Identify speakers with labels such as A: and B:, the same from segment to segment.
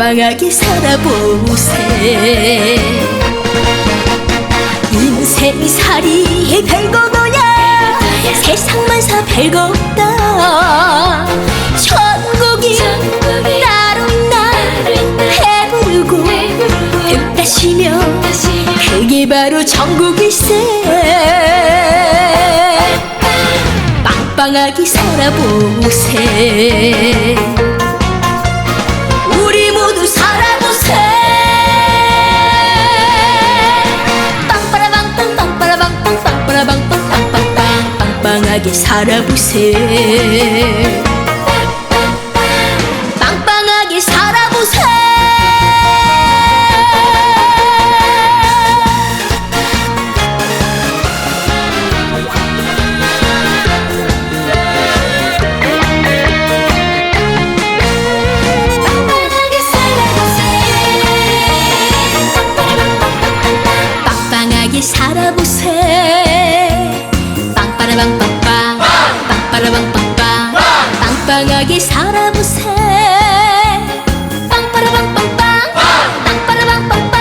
A: 빵빵하게 살아보세. 인생이 살이 별거 뭐야 세상만 사 별거 없다. 천국이 따로 나 배부르고 뜻다시며 그게 바로 천국 빵빵하게 살아보세 우리 모두 살아보세 빵빠라빵빵 빵빠라빵빵 빵빠라빵빵 빵빵빵 빵빵하게 살아보세 빵빵하게 살아보세. 빵빠라빵빵빵 빵빠라빵빵빵 빵빵하게 살아보세. 빵빠라빵빵빵 빵빠라빵빵빵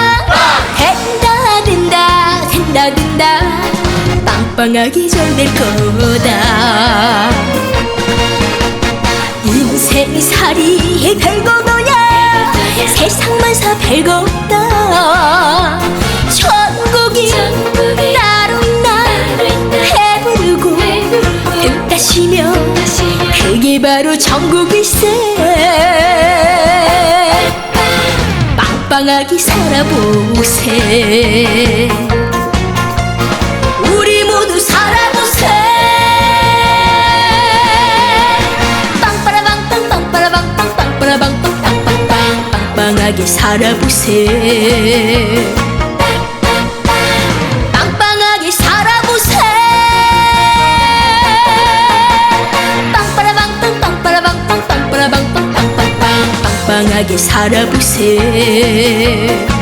A: 된다 된다 된다 된다. 빵빵하게 잘 될 거다. 인생살이 별거 뭐야. 세상만 사 별거 그게 바로 천국일세 빵빵하게 살아보세. 우리 모두 살아보세. 빵빠라빵빵 빵빠라빵빵 빵빠라빵빵 빵빵빵 빵빵하게 살아보세 빵빵하게 살아보세. 빵